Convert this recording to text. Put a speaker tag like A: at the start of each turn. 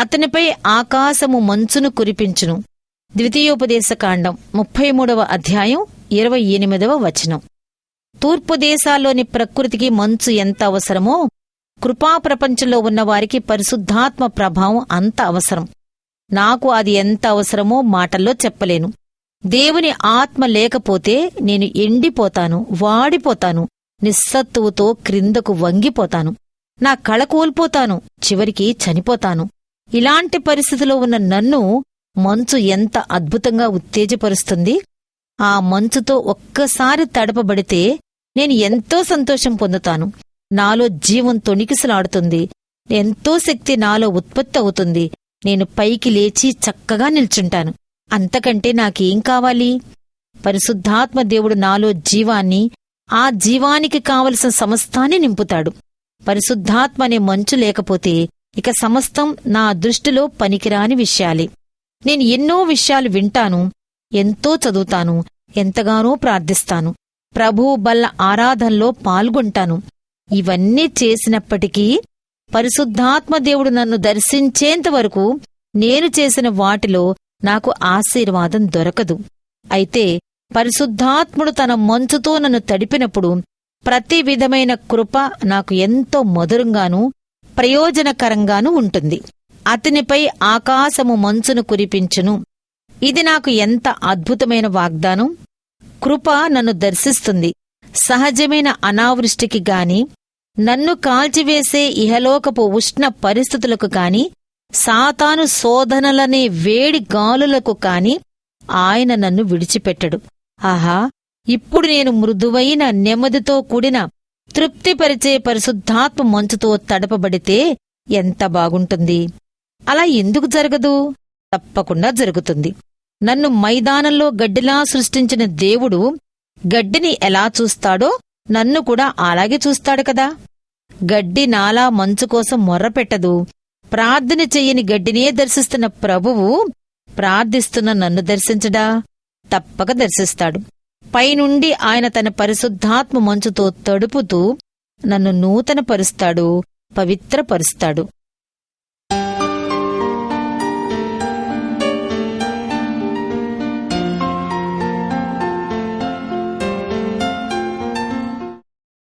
A: అతనిపై ఆకాశము మంచును కురిపించును. ద్వితీయోపదేశకాండం ముప్పై మూడవ అధ్యాయం ఇరవై ఎనిమిదవ వచనం. తూర్పు దేశాల్లోని ప్రకృతికి మంచు ఎంత అవసరమో కృపా ప్రపంచంలో ఉన్నవారికి పరిశుద్ధాత్మ ప్రభావం అంత అవసరం. నాకు అది ఎంత అవసరమో మాటల్లో చెప్పలేను. దేవుని ఆత్మ లేకపోతే నేను ఎండిపోతాను వాడిపోతాను నిస్సత్తువుతో క్రిందకు వంగిపోతాను. నా కళ కోల్పోతాను చివరికి చనిపోతాను. ఇలాంటి పరిస్థితిలో ఉన్న నన్ను మంచు ఎంత అద్భుతంగా ఉత్తేజపరుస్తుంది. ఆ మంచుతో ఒక్కసారి తడపబడితే నేను ఎంతో సంతోషం పొందుతాను. నాలో జీవం తొణికిసలాడుతుంది. ఎంతో శక్తి నాలో ఉత్పత్తి అవుతుంది. నేను పైకి లేచి చక్కగా నిల్చుంటాను. అంతకంటే నాకేం కావాలి? పరిశుద్ధాత్మ దేవుడు నాలో జీవాన్ని ఆ జీవానికి కావలసిన సమస్తాన్ని నింపుతాడు. పరిశుద్ధాత్మ అనే మంచు లేకపోతే ఇక సమస్తం నా దృష్టిలో పనికిరాని విషయాలే. నేను ఎన్నో విషయాలు వింటాను ఎంతో చదువుతాను ఎంతగానో ప్రార్థిస్తాను ప్రభువు బల్ల ఆరాధనలో పాల్గొంటాను. ఇవన్నీ చేసినప్పటికీ పరిశుద్ధాత్మ దేవుడు నన్ను దర్శించేంత వరకు నేను చేసిన వాటిలో నాకు ఆశీర్వాదం దొరకదు. అయితే పరిశుద్ధాత్ముడు తన మంచుతో నన్ను తడిపినప్పుడు ప్రతి విధమైన కృప నాకు ఎంతో మధురంగానూ ప్రయోజనకరంగాను ఉంటుంది. అతనిపై ఆకాశము మంచును కురిపించును. ఇది నాకు ఎంత అద్భుతమైన వాగ్దానం? కృప నన్ను దర్శిస్తుంది. సహజమైన అనావృష్టికి గాని నన్ను కాల్చివేసే ఇహలోకపు ఉష్ణ పరిస్థితులకు కాని సాతాను శోధనలనే వేడి గాలులకు కాని ఆయన నన్ను విడిచిపెట్టడు. ఆహా! ఇప్పుడు నేను మృదువైన నెమ్మదితో కూడిన తృప్తిపరిచే పరిశుద్ధాత్మ మంచుతో తడపబడితే ఎంత బాగుంటుంది. అలా ఎందుకు జరగదు? తప్పకుండా జరుగుతుంది. నన్ను మైదానంలో గడ్డిలా సృష్టించిన దేవుడు గడ్డిని ఎలా చూస్తాడో నన్ను కూడా అలాగే చూస్తాడు కదా. గడ్డి నాలా మంచు కోసం మొర్రపెట్టదు. ప్రార్థన చెయ్యని గడ్డినే దర్శిస్తున్న ప్రభువు ప్రార్థిస్తున్న నన్ను దర్శించడా? తప్పక దర్శిస్తాడు. పైనుండి ఆయన తన పరిశుద్ధాత్మ మంచుతో తడుపుతూ నన్ను నూతనపరుస్తాడు పవిత్రపరుస్తాడు.